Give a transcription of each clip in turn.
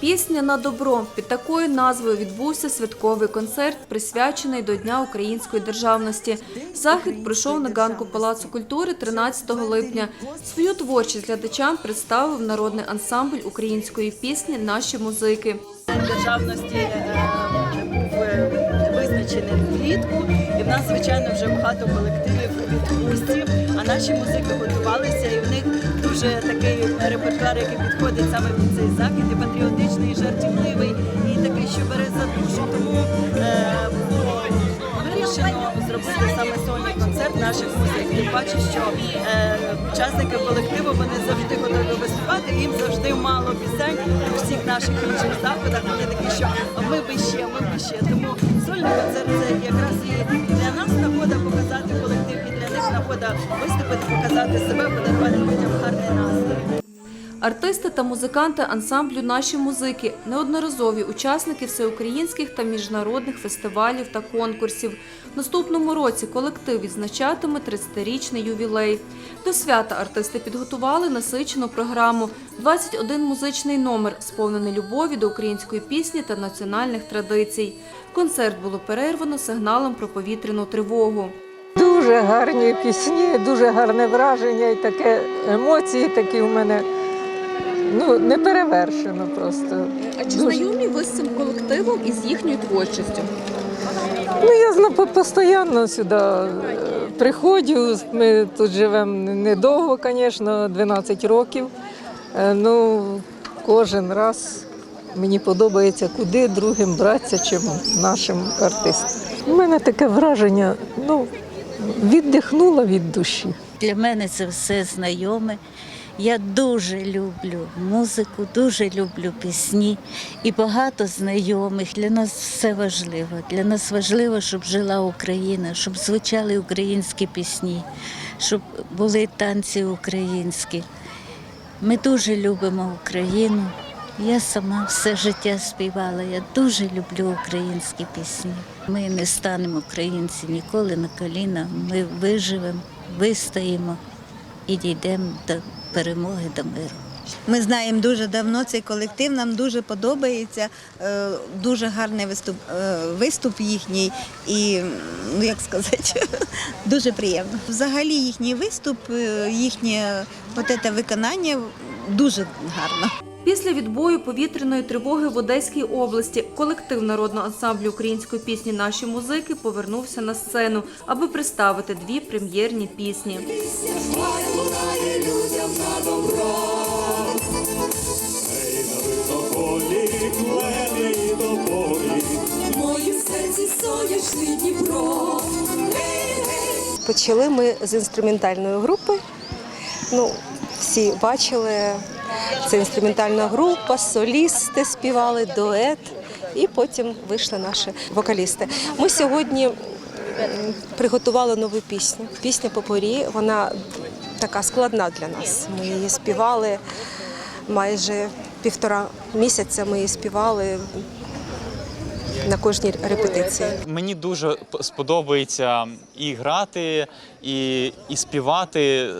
Пісня на добро під такою назвою відбувся святковий концерт, присвячений до Дня української державності. Захід пройшов на ганку Палацу культури 13 липня. Свою творчість глядачам представив народний ансамбль української пісні Наші музики. Державності був е, визначений влітку, і в нас, звичайно, вже багато колективів у відпустці. А наші музики готувалися, і в них дуже такий репертуар, який підходить саме під цей захід, і патріотичний, і жартівливий, і такий, що бере за душу. Тому е, було вирішено зробити саме сольний концерт наших музик. Тим паче, що е, учасники колективу вони завжди готові виступати, їм завжди мало пісень у всіх наших інших заходах. Вони такі, що ми би ще, ми би ще. Тому сольний концерт це якраз і нагода виступити, показати себе, подарувати людям гарний настрій. Артисти та музиканти ансамблю Наші музики неодноразові учасники всеукраїнських та міжнародних фестивалів та конкурсів. Наступному році колектив відзначатиме 30-річний ювілей. До свята артисти підготували насичену програму, 21 музичний номер, сповнений любові до української пісні та національних традицій. Концерт було перервано сигналом про повітряну тривогу. Дуже гарні пісні, дуже гарне враження і таке емоції такі у мене. Ну, не перевершено просто. А чи Дуже. знайомі ви з цим колективом і з їхньою творчістю? Ну, я зна- постійно сюди е, приходжу. Ми тут живемо недовго, звісно, 12 років. Е, Ну, кожен раз мені подобається, куди другим братися, чим нашим артистам. У мене таке враження, ну, віддихнула від душі. Для мене це все знайоме. Я дуже люблю музику, дуже люблю пісні і багато знайомих. Для нас все важливо. Для нас важливо, щоб жила Україна, щоб звучали українські пісні, щоб були танці українські. Ми дуже любимо Україну. Я сама все життя співала. Я дуже люблю українські пісні. Ми не станемо українці ніколи на коліна. Ми виживемо, вистоїмо і дійдемо до перемоги, до миру. Ми знаємо дуже давно цей колектив. Нам дуже подобається. е, Дуже гарний виступ, е, виступ їхній, і ну як сказати, дуже приємно. Взагалі їхній виступ, е, їхнє от це виконання дуже гарно. Після відбою повітряної тривоги в Одеській області колектив народного ансамблю української пісні Наші музики повернувся на сцену, аби представити дві прем'єрні пісні. Почали ми з інструментальної групи. Ну, всі бачили, це інструментальна група, солісти співали, дует, і потім вийшли наші вокалісти. Ми сьогодні приготували нову пісню. Пісня Попорі, вона така складна для нас. Ми її співали майже півтора місяця. Ми її співали на кожній репетиції. Мені дуже сподобається і грати, і, і співати.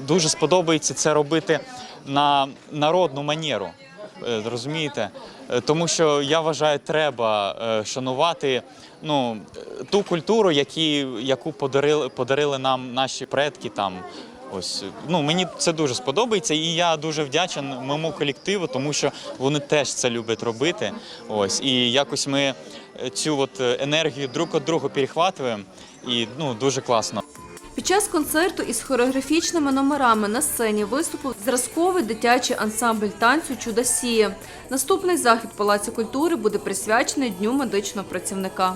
Дуже сподобається це робити на народну манеру. е, Розумієте? Е, Тому що я вважаю, треба е, шанувати ну, ту культуру, які, яку подарили, подарили нам наші предки там. Ось ну мені це дуже сподобається, і я дуже вдячен моєму колективу, тому що вони теж це люблять робити. Ось і якось ми цю от енергію друг від друга перехватуємо, і ну дуже класно. Час концерту із хореографічними номерами на сцені виступив зразковий дитячий ансамбль танцю Чудосія. Наступний захід Палаці культури буде присвячений Дню медичного працівника.